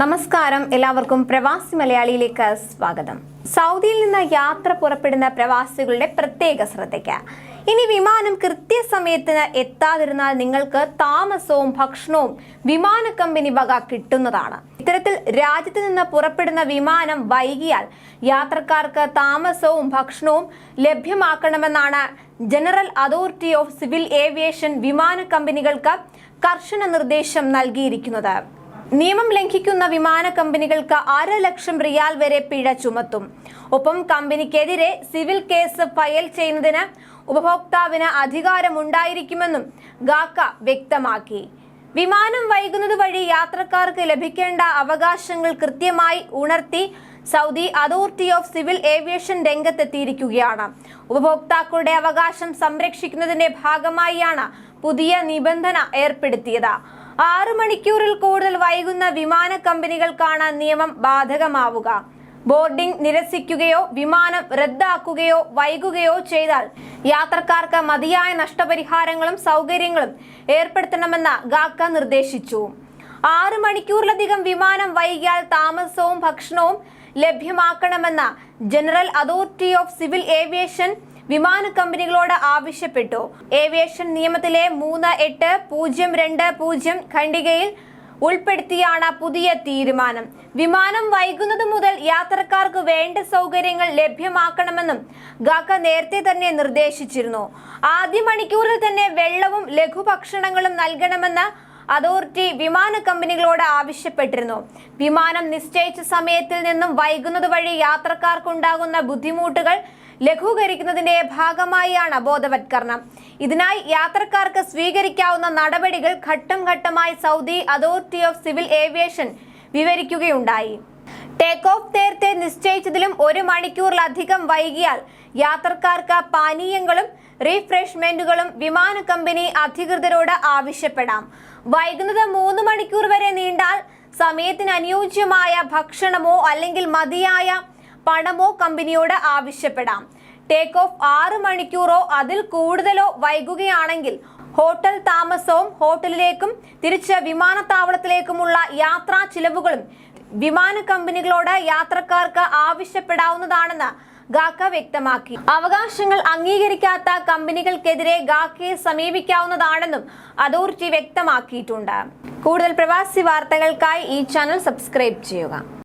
നമസ്കാരം. എല്ലാവർക്കും പ്രവാസി മലയാളിയിലേക്ക് സ്വാഗതം. സൗദിയിൽ നിന്ന് യാത്ര പുറപ്പെടുന്ന പ്രവാസികളുടെ പ്രത്യേക ശ്രദ്ധയ്ക്ക്. ഇനി വിമാനം കൃത്യസമയത്തിന് എത്താതിരുന്നാൽ നിങ്ങൾക്ക് താമസവും ഭക്ഷണവും വിമാന കമ്പനി വക കിട്ടുന്നതാണ്. ഇത്തരത്തിൽ രാജ്യത്ത് നിന്ന് പുറപ്പെടുന്ന വിമാനം വൈകിയാൽ യാത്രക്കാർക്ക് താമസവും ഭക്ഷണവും ലഭ്യമാക്കണമെന്നാണ് general authority of civil aviation വിമാന കമ്പനികൾക്ക് കർശന നിർദ്ദേശം നൽകിയിരിക്കുന്നത്. നിയമം ലംഘിക്കുന്ന വിമാന കമ്പനികൾക്ക് അര ലക്ഷം റിയാൽ വരെ പിഴ ചുമത്തും. ഒപ്പം കമ്പനിക്കെതിരെ സിവിൽ കേസ് ഫയൽ ചെയ്യുന്നതിന് ഉപഭോക്താവിന് അധികാരമുണ്ടായിരിക്കുമെന്നും ഗാക്ക വ്യക്തമാക്കി. വിമാനം വൈകുന്നത് വഴി യാത്രക്കാർക്ക് ലഭിക്കേണ്ട അവകാശങ്ങൾ കൃത്യമായി ഉണർത്തി Saudi authority of civil aviation രംഗത്തെത്തിയിരിക്കുകയാണ്. ഉപഭോക്താക്കളുടെ അവകാശം സംരക്ഷിക്കുന്നതിന്റെ ഭാഗമായാണ് പുതിയ നിബന്ധന ഏർപ്പെടുത്തിയത്. ആറ് മണിക്കൂറിൽ കൂടുതൽ വൈകുന്ന വിമാന കമ്പനികൾക്കാണ് നിയമം ബാധകമാവുക. ബോർഡിംഗ് നിരസിക്കുകയോ വിമാനം റദ്ദാക്കുകയോ വൈകുകയോ ചെയ്താൽ യാത്രക്കാർക്ക് മതിയായ നഷ്ടപരിഹാരങ്ങളും സൗകര്യങ്ങളും ഏർപ്പെടുത്തണമെന്ന് ഗാക്ക നിർദ്ദേശിച്ചു. ആറ് മണിക്കൂറിലധികം വിമാനം വൈകിയാൽ താമസവും ഭക്ഷണവും ലഭ്യമാക്കണമെന്ന general authority of civil aviation വിമാന കമ്പനികളോട് ആവശ്യപ്പെട്ടു. ഏവിയേഷൻ നിയമത്തിലെ മൂന്ന് എട്ട് പൂജ്യം രണ്ട് പൂജ്യം ഖണ്ഡികയിൽ ഉൾപ്പെടുത്തിയാണ് പുതിയ തീരുമാനം. വിമാനം വൈകുന്നത് മുതൽ യാത്രക്കാർക്ക് വേണ്ട സൗകര്യങ്ങൾ ലഭ്യമാക്കണമെന്നും ഗാക്ക നേരത്തെ തന്നെ നിർദ്ദേശിച്ചിരുന്നു. ആദ്യ മണിക്കൂറിൽ തന്നെ വെള്ളവും ലഘുഭക്ഷണങ്ങളും നൽകണമെന്ന് അതോറിറ്റി വിമാന കമ്പനികളോട് ആവശ്യപ്പെട്ടിരുന്നു. വിമാനം നിശ്ചയിച്ച സമയത്തിൽ നിന്നും വൈകുന്നത് വഴി യാത്രക്കാർക്കുണ്ടാകുന്ന ബുദ്ധിമുട്ടുകൾ ലഘൂകരിക്കുന്നതിന്റെ ഭാഗമായാണ് ബോധവത്കരണം. ഇതിനായി യാത്രക്കാർക്ക് സ്വീകരിക്കാവുന്ന നടപടികൾ ഘട്ടം ഘട്ടമായി Saudi authority of civil aviation വിവരിക്കുകയുണ്ടായി. Take off നേരത്തെ നിശ്ചയിച്ചതിലും ഒരു മണിക്കൂറിലധികം വൈകിയാൽ യാത്രക്കാർക്ക് പാനീയങ്ങളും റീഫ്രഷ്മെന്റുകളും വിമാന കമ്പനി അധികൃതരോട് ആവശ്യപ്പെടാം. വൈകുന്നത് മൂന്ന് മണിക്കൂർ വരെ നീണ്ടാൽ സമയത്തിന് അനുയോജ്യമായ ഭക്ഷണമോ അല്ലെങ്കിൽ മതിയായ പണമോ കമ്പനിയോട് ആവശ്യപ്പെടാം. ടേക്ക് ഓഫ് ആറ് മണിക്കൂറോ അതിൽ കൂടുതലോ വൈകുകയാണെങ്കിൽ ഹോട്ടൽ താമസവും ഹോട്ടലിലേക്കും തിരിച്ച് വിമാനത്താവളത്തിലേക്കുമുള്ള യാത്രാ ചിലവുകളും വിമാന കമ്പനികളോട് യാത്രക്കാർക്ക് ആവശ്യപ്പെടാവുന്നതാണെന്ന് ഗാക്ക വ്യക്തമാക്കി. അവകാശങ്ങൾ അംഗീകരിക്കാത്ത കമ്പനികൾക്കെതിരെ ഗാക്കയെ സമീപിക്കാവുന്നതാണെന്നും അതോറിറ്റി വ്യക്തമാക്കിയിട്ടുണ്ട്. കൂടുതൽ പ്രവാസി വാർത്തകൾക്കായി ഈ ചാനൽ സബ്സ്ക്രൈബ് ചെയ്യുക.